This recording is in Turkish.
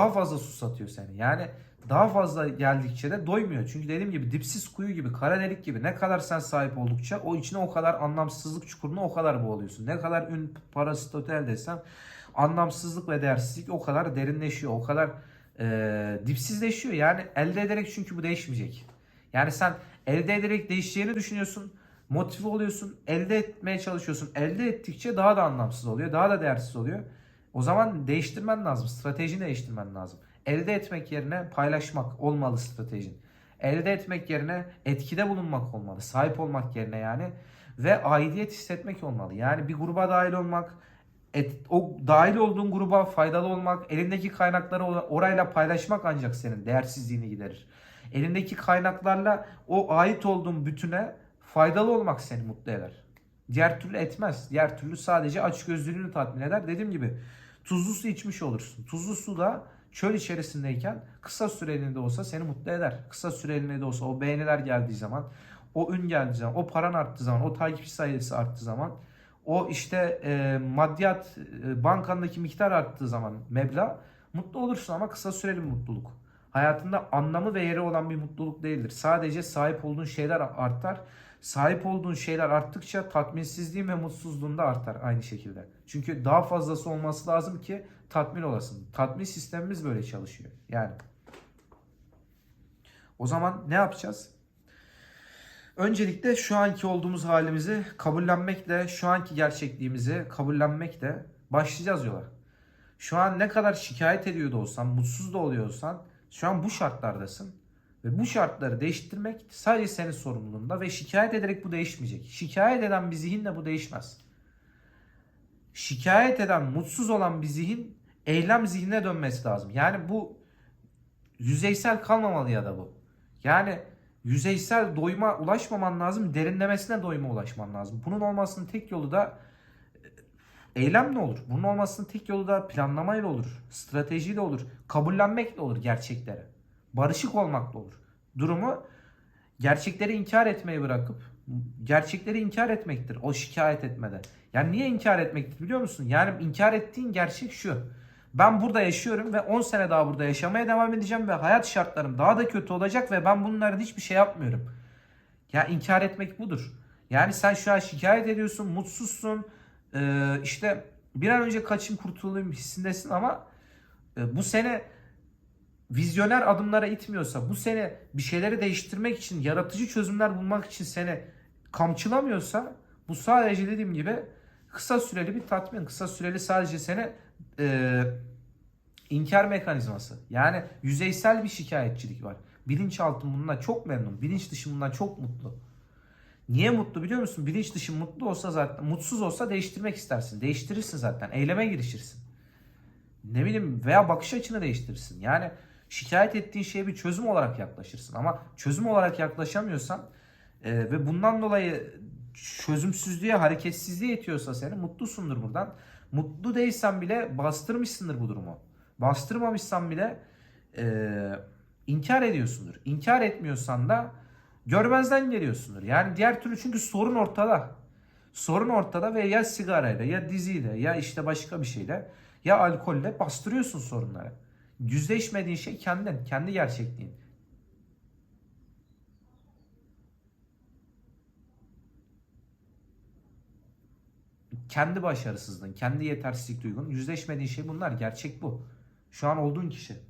daha fazla susatıyor seni. Yani daha fazla geldikçe de doymuyor. Çünkü dediğim gibi dipsiz kuyu gibi, kara delik gibi ne kadar sen sahip oldukça o içine o kadar anlamsızlık çukuruna o kadar boğuluyorsun. Ne kadar ün, para, statü desem anlamsızlık ve değersizlik o kadar derinleşiyor. O kadar e, dipsizleşiyor. Yani elde ederek çünkü bu değişmeyecek. Yani sen elde ederek değişeceğini düşünüyorsun. Motive oluyorsun. Elde etmeye çalışıyorsun. Elde ettikçe daha da anlamsız oluyor. Daha da değersiz oluyor. O zaman değiştirmen lazım. Stratejini değiştirmen lazım. Elde etmek yerine paylaşmak olmalı stratejin. Elde etmek yerine etkide bulunmak olmalı. Sahip olmak yerine yani. Ve aidiyet hissetmek olmalı. Yani bir gruba dahil olmak, et, o dahil olduğun gruba faydalı olmak, elindeki kaynakları or- orayla paylaşmak ancak senin değersizliğini giderir. Elindeki kaynaklarla o ait olduğun bütüne faydalı olmak seni mutlu eder. Diğer türlü etmez. Diğer türlü sadece açgözlülüğünü tatmin eder. Dediğim gibi tuzlu su içmiş olursun. Tuzlu su da çöl içerisindeyken kısa süreliğine de olsa seni mutlu eder. Kısa süreliğine de olsa o beğeniler geldiği zaman, o ün geldiği zaman, o paran arttığı zaman, o takipçi sayısı arttığı zaman, o işte e, maddiyat e, bankandaki miktar arttığı zaman meblağ mutlu olursun ama kısa süreli mutluluk. Hayatında anlamı ve yeri olan bir mutluluk değildir. Sadece sahip olduğun şeyler artar. Sahip olduğun şeyler arttıkça tatminsizliğin ve mutsuzluğun da artar aynı şekilde. Çünkü daha fazlası olması lazım ki tatmin olasın. Tatmin sistemimiz böyle çalışıyor. Yani. O zaman ne yapacağız? Öncelikle şu anki olduğumuz halimizi kabullenmekle, şu anki gerçekliğimizi kabullenmekle başlayacağız yola. Şu an ne kadar şikayet ediyor da olsan, mutsuz da oluyor olsan, şu an bu şartlardasın. Ve bu şartları değiştirmek sadece senin sorumluluğunda ve şikayet ederek bu değişmeyecek. Şikayet eden bir zihinle bu değişmez. Şikayet eden, mutsuz olan bir zihin eylem zihnine dönmesi lazım. Yani bu yüzeysel kalmamalı ya da bu. Yani yüzeysel doyuma ulaşmaman lazım, derinlemesine doyuma ulaşman lazım. Bunun olmasının tek yolu da eylemle olur. Bunun olmasının tek yolu da planlamayla olur, stratejiyle olur, kabullenmekle olur gerçekleri. Barışık olmakla olur. Durumu gerçekleri inkar etmeyi bırakıp gerçekleri inkar etmektir o şikayet etmede. Yani niye inkar etmektir biliyor musun? Yani inkar ettiğin gerçek şu. Ben burada yaşıyorum ve 10 sene daha burada yaşamaya devam edeceğim ve hayat şartlarım daha da kötü olacak ve ben bunların hiçbir şey yapmıyorum. Ya inkar etmek budur. Yani sen şu an şikayet ediyorsun, mutsuzsun, ee, işte bir an önce kaçayım kurtulayım hissindesin ama bu sene vizyoner adımlara itmiyorsa, bu sene bir şeyleri değiştirmek için, yaratıcı çözümler bulmak için seni kamçılamıyorsa bu sadece dediğim gibi kısa süreli bir tatmin, kısa süreli sadece seni e, inkar mekanizması. Yani yüzeysel bir şikayetçilik var. Bilinçaltı bundan çok memnun, bilinç dışı bundan çok mutlu. Niye mutlu biliyor musun? Bilinç dışı mutlu olsa zaten, mutsuz olsa değiştirmek istersin. Değiştirirsin zaten, eyleme girişirsin. Ne bileyim veya bakış açını değiştirirsin. Yani şikayet ettiğin şeye bir çözüm olarak yaklaşırsın. Ama çözüm olarak yaklaşamıyorsan e, ve bundan dolayı çözümsüzlüğe, hareketsizliğe itiyorsa seni mutlusundur buradan. Mutlu değilsen bile bastırmışsındır bu durumu. Bastırmamışsan bile e, inkar ediyorsundur. İnkar etmiyorsan da görmezden geliyorsundur. Yani diğer türlü çünkü sorun ortada. Sorun ortada ve ya sigarayla ya diziyle ya işte başka bir şeyle ya alkolle bastırıyorsun sorunları. Yüzleşmediğin şey kendin, kendi gerçekliğin. Kendi başarısızlığın, kendi yetersizlik duygun, yüzleşmediğin şey bunlar. Gerçek bu. Şu an olduğun kişi.